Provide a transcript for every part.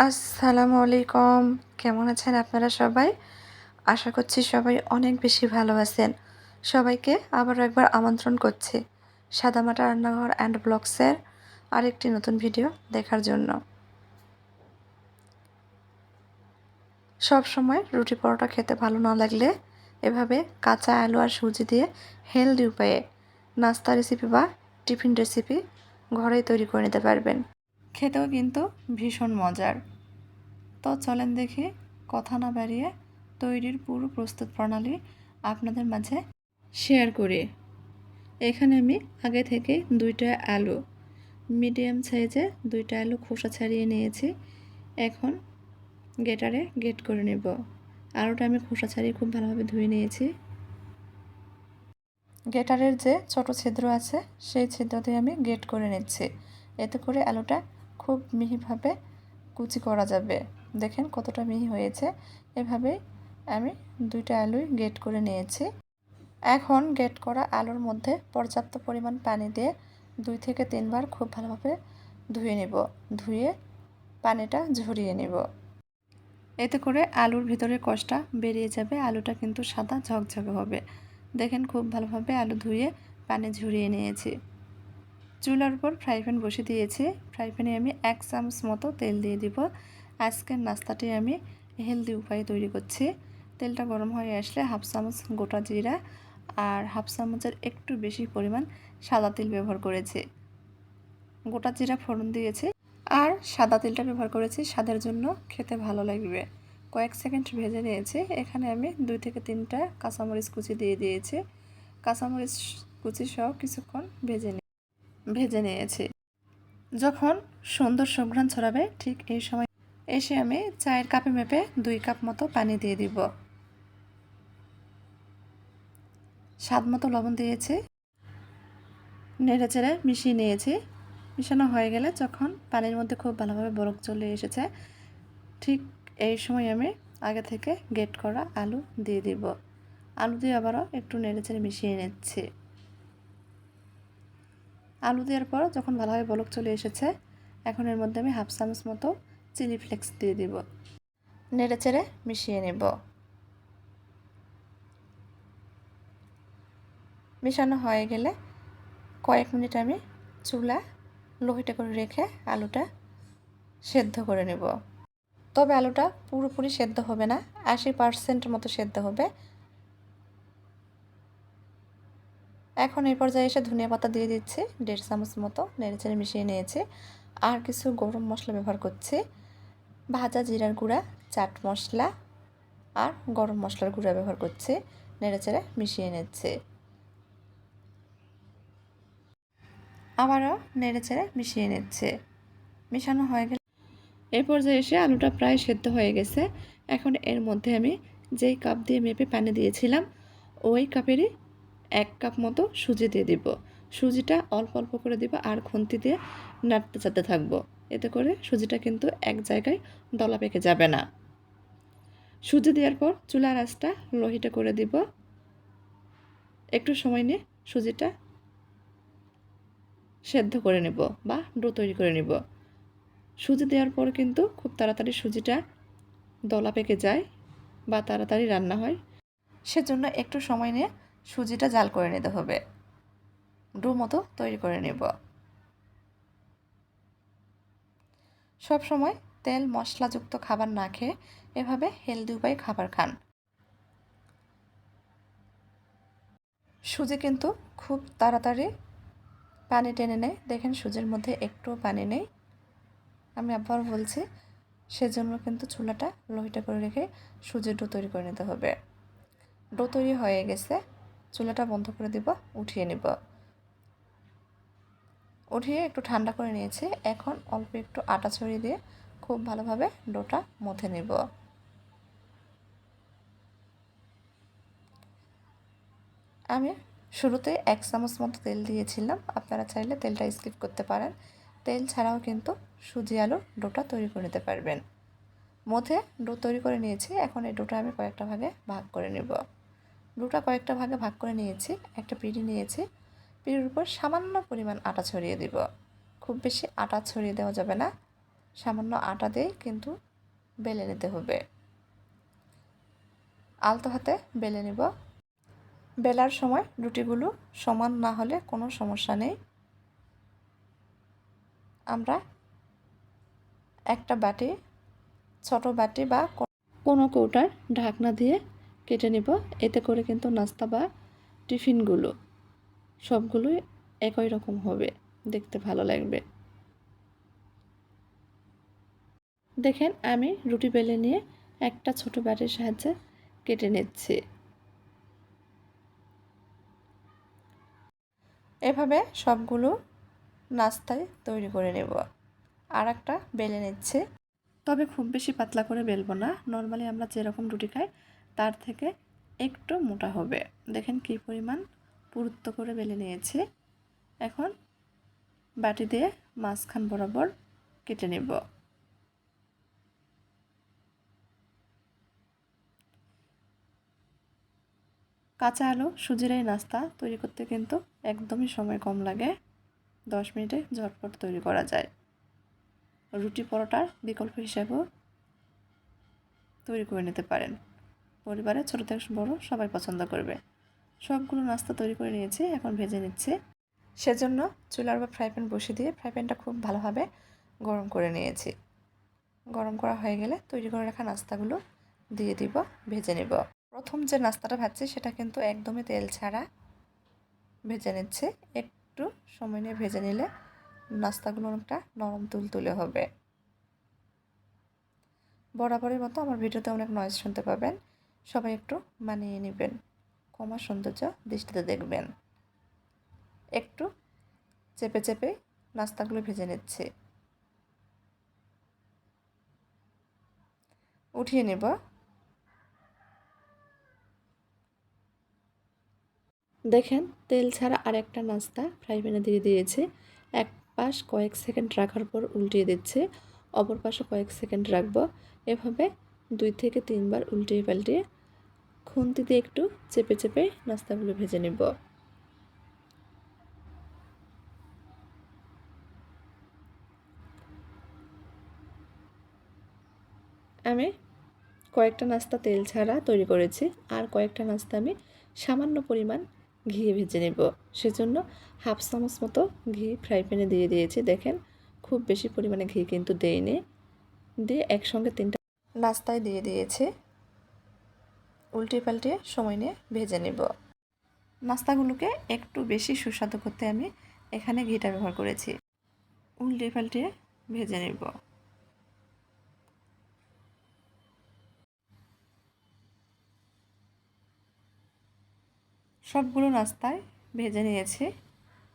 আসসালামু আলাইকুম। কেমন আছেন আপনারা সবাই? আশা করছি সবাই অনেক বেশি ভালো আছেন। সবাইকে আবারও একবার আমন্ত্রণ করছি সাদামাটা রান্নাঘর অ্যান্ড ব্লগসের আরেকটি নতুন ভিডিও দেখার জন্য। সব সময় রুটি পরোটা খেতে ভালো না লাগলে এভাবে কাঁচা আলু আর সুজি দিয়ে হেলদি উপায়ে নাস্তা রেসিপি বা টিফিন রেসিপি ঘরেই তৈরি করে নিতে পারবেন। খেতেও কিন্তু ভীষণ মজার। তো চলেন দেখি কথা না বাড়িয়ে তৈরির পুরো প্রস্তুত প্রণালী আপনাদের মাঝে শেয়ার করি। এখানে আমি আগে থেকে দুইটা আলু, মিডিয়াম সাইজে দুইটা আলু খোসা ছাড়িয়ে নিয়েছি। এখন গেটারে গেট করে নেব। আলুটা আমি খোসা ছাড়িয়ে খুব ভালোভাবে ধুয়ে নিয়েছি। গেটারের যে ছোট ছিদ্র আছে, সেই ছিদ্র দিয়ে আমি গেট করে নিচ্ছি। এতে করে আলুটা খুব মিহিভাবে কুচি করা যাবে। দেখেন কতটা মিহি হয়েছে। এভাবেই আমি দুইটা আলুই গেট করে নিয়েছি। এখন গেট করা আলুর মধ্যে পর্যাপ্ত পরিমাণ পানি দিয়ে দুই থেকে তিনবার খুব ভালোভাবে ধুয়ে নেব। ধুয়ে পানিটা ঝরিয়ে নেব। এতে করে আলুর ভিতরে কষটা বেরিয়ে যাবে। আলুটা কিন্তু সাদা ঝকঝকে হবে। দেখেন খুব ভালোভাবে আলু ধুয়ে পানি ঝরিয়ে নিয়েছি। চুলার উপর ফ্রাই প্যান বসে দিয়েছি। ফ্রাই প্যানে আমি এক চামচ মতো তেল দিয়ে দিব। আজকের নাস্তাটি আমি হেলদি উপায়ে তৈরি করছি। তেলটা গরম হয়ে আসলে হাফ চামচ গোটা জিরা আর হাফ চামচের একটু বেশি পরিমাণ সাদা তেল ব্যবহার করেছি। গোটা জিরা ফোড়ন দিয়েছি আর সাদা তেলটা ব্যবহার করেছি স্বাদের জন্য খেতে ভালো লাগবে। কয়েক সেকেন্ড ভেজে নিয়েছি। এখানে আমি দুই থেকে তিনটা কাঁচামরিচ কুচি দিয়ে দিয়েছি। কাঁচামরিচ কুচি সহ কিছুক্ষণ ভেজে নিই ভেজে নিয়েছি। যখন সুন্দর সুঘ্রাণ ছড়াবে, ঠিক এই সময় এসে আমি চায়ের কাপে মেপে দুই কাপ মতো পানি দিয়ে দিব। স্বাদ মতো লবণ দিয়েছি। নেড়ে চেড়ে মিশিয়ে নিয়েছি। মিশানো হয়ে গেলে যখন পানির মধ্যে খুব ভালোভাবে বরফ চলে এসেছে, ঠিক এই সময় আমি আগে থেকে গেট করা আলু দিয়ে দিব। আলু দিয়ে আবারও একটু নেড়ে চেড়ে মিশিয়ে নিচ্ছি। আলু দেওয়ার পর যখন ভালোভাবে বলক চলে এসেছে, এখন এর মধ্যে আমি হাফ চামচ মতো চিলি ফ্লেক্স দিয়ে দিব। নেড়ে চেড়ে মিশিয়ে নেব। মিশানো হয়ে গেলে কয়েক মিনিট আমি চুলা লোহিটা করে রেখে আলুটা সেদ্ধ করে নেব। তবে আলুটা পুরোপুরি সেদ্ধ হবে না, আশি পার্সেন্ট মতো সেদ্ধ হবে। এখন এই পর্যায়ে এসে ধনিয়া পাতা দিয়ে দিচ্ছে, দেড় চামচ মতো নেড়ে চেড়ে মিশিয়ে নিয়েছে। আর কিছু গরম মশলা ব্যবহার করছে, ভাজা জিরার গুঁড়া, চাট মশলা আর গরম মশলার গুঁড়া ব্যবহার করছে নেড়ে চেড়ে মিশিয়ে নিচ্ছে। আবারও নেড়ে চেড়ে মিশিয়ে নিচ্ছে। মিশানো হয়ে গেলে এই পর্যায়ে এসে আলুটা প্রায় সেদ্ধ হয়ে গেছে। এখন এর মধ্যে আমি যেই কাপ দিয়ে মেপে পানি দিয়েছিলাম, ওই কাপেরই এক কাপ মতো সুজি দিয়ে দিব। সুজিটা অল্প অল্প করে দিব আর খুন্তি দিয়ে নাড়তে চাতে থাকব। এতে করে সুজিটা কিন্তু এক জায়গায় দলা পেকে যাবে না। সুজি দেওয়ার পর চুলার আঁচটা লোহিটা করে দিব। একটু সময় নিয়ে সুজিটা সেদ্ধ করে নেব বা ডো তৈরি করে নেব। সুজি দেওয়ার পর কিন্তু খুব তাড়াতাড়ি সুজিটা দলা পেকে যায় বা তাড়াতাড়ি রান্না হয়। সেজন্য একটু সময় নিয়ে সুজিটা জাল করে নিতে হবে। ডো মতো তৈরি করে নেব। সব সময় তেল মশলাযুক্ত খাবার না খেয়ে এভাবে হেলদি উপায়ে খাবার খান। সুজি কিন্তু খুব তাড়াতাড়ি পানি টেনে নেয়। দেখেন সুজির মধ্যে একটুও পানি নেই। আমি আবার বলছি, সেজন্য কিন্তু চুলাটা লোহিটা করে রেখে সুজির ডো তৈরি করে নিতে হবে। ডো তৈরি হয়ে গেছে। চুলাটা বন্ধ করে দিব, উঠিয়ে নিব। উঠিয়ে একটু ঠান্ডা করে নিয়েছি। এখন অল্প একটু আটা ছড়িয়ে দিয়ে খুব ভালোভাবে ডোটা মথে নেব। আমি শুরুতে এক চামচ মতো তেল দিয়েছিলাম। আপনারা চাইলে তেলটা স্কিপ করতে পারেন। তেল ছাড়াও কিন্তু সুজি আলুর ডোটা তৈরি করে নিতে পারবেন। মধ্যে ডো তৈরি করে নিয়েছি। এখন এই ডোটা আমি কয়েকটা ভাগে ভাগ করে নেব। ডোটা কয়েকটা ভাগে ভাগ করে নিয়েছি, একটা পিড়ি নিয়েছি। পিড়ির উপর সামান্য পরিমাণ আটা ছড়িয়ে দিব। খুব বেশি আটা ছড়িয়ে দেওয়া যাবে না। সামান্য আটা দিয়ে কিন্তু বেলে নিতে হবে। আলতো হাতে বেলে নেব। বেলার সময় রুটিগুলো সমান না হলে কোনো সমস্যা নেই। আমরা একটা বাটি, ছোট বাটি বা কোনো কৌটার ঢাকনা দিয়ে কেটে নেব। এতে করে কিন্তু নাস্তা বা টিফিনগুলো সবগুলোই একই রকম হবে। দেখতে ভালো লাগবে। দেখেন, আমি রুটি বেলে নিয়ে একটা ছোট বাটির সাহায্যে কেটে নিচ্ছি। এভাবে সবগুলো নাস্তায় তৈরি করে নেব। আর একটা বেলে নিচ্ছে। তবে খুব বেশি পাতলা করে বেলবো না। নর্মালি আমরা যেরকম রুটি খাই তার থেকে একটু মোটা হবে। দেখেন কী পরিমাণ পুরুত্ব করে বেলে নিয়েছি। এখন বাটি দিয়ে মাঝখান বরাবর কেটে নেব। কাঁচা আলু সুজির এই নাস্তা তৈরি করতে কিন্তু একদমই সময় কম লাগে। দশ মিনিটে ঝটপট তৈরি করা যায়। রুটি পরোটার বিকল্প হিসাবেও তৈরি করে নিতে পারেন। পরিবারে ছোটো থেকে বড় সবাই পছন্দ করবে। সবগুলো নাস্তা তৈরি করে নিয়েছি, এখন ভেজে নিচ্ছে। সেজন্য চুলার বা ফ্রাই প্যান বসিয়ে দিয়ে ফ্রাই প্যানটা খুব ভালোভাবে গরম করে নিয়েছি। গরম করা হয়ে গেলে তৈরি করে রাখা নাস্তাগুলো দিয়ে দিব, ভেজে নেব। প্রথম যে নাস্তাটা ভাজছি সেটা কিন্তু একদমই তেল ছাড়া ভেজে নিচ্ছে। একটু সময় নিয়ে ভেজে নিলে নাস্তাগুলো অনেকটা নরম তুলতুলে হবে। বরাবরের মতো আমার ভিডিওতে অনেক নয়েজ শুনতে পাবেন। সবাই একটু মানিয়ে নেবেন। কমা সৌন্দর্য দৃষ্টিতে দেখবেন। একটু চেপে চেপে নাস্তাগুলো ভেজে নিচ্ছে। উঠিয়ে নেব। দেখেন, তেল ছাড়া আরেকটা নাস্তা ফ্রাই প্যানে দিয়ে দিয়েছে। এক পাশ কয়েক সেকেন্ড রাখার পর উল্টিয়ে দিচ্ছে। অপর পাশে কয়েক সেকেন্ড রাখব। এভাবে দুই থেকে তিনবার উল্টিয়ে পাল্টিয়ে খুন্তি দিয়ে একটু চেপে চেপে নাস্তাগুলো ভেজে নেব। আমি কয়েকটা নাস্তা তেল ছাড়া তৈরি করেছি, আর কয়েকটা নাস্তা আমি সামান্য পরিমাণ ঘি ভেজে নেব। সেজন্য হাফ চামচ মতো ঘি ফ্রাই প্যানে দিয়ে দিয়েছি। দেখেন, খুব বেশি পরিমাণে ঘি কিন্তু দেয়নি। দিয়ে একসঙ্গে তিনটা নাস্তায় দিয়ে দিয়েছি। উল্টে পাল্টে সময় নিয়ে ভেজে নেব। নাস্তাগুলোকে একটু বেশি সুস্বাদু করতে আমি এখানে ঘিটা ব্যবহার করেছি। উল্টে পাল্টে ভেজে নেব। সবগুলো নাস্তায় ভেজে নিয়েছি।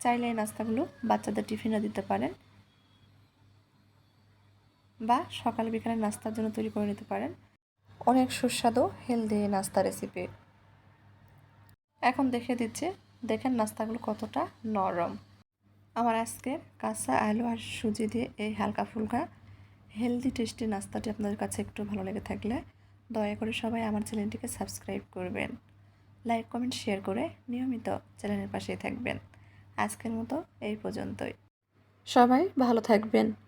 চাইলে এই নাস্তাগুলো বাচ্চাদের টিফিনে দিতে পারেন। বা সকাল বিকালে নাস্তার জন্য তৈরি করে নিতে পারেন। অনেক সুস্বাদু হেলদি নাস্তা রেসিপি এখন দেখে দিচ্ছে, দেখেন নাস্তাগুলো কতটা নরম। আমার আজকের কাঁচা আলু আর সুজি দিয়ে এই হালকা ফুলকা হেলদি টেস্টি নাস্তাটি আপনাদের কাছে একটু ভালো লেগে থাকলে দয়া করে সবাই আমার চ্যানেলটিকে সাবস্ক্রাইব করবেন। লাইক কমেন্ট শেয়ার করে নিয়মিত চ্যানেলের পাশেই থাকবেন। আজকের মতো এই পর্যন্তই। সবাই ভালো থাকবেন।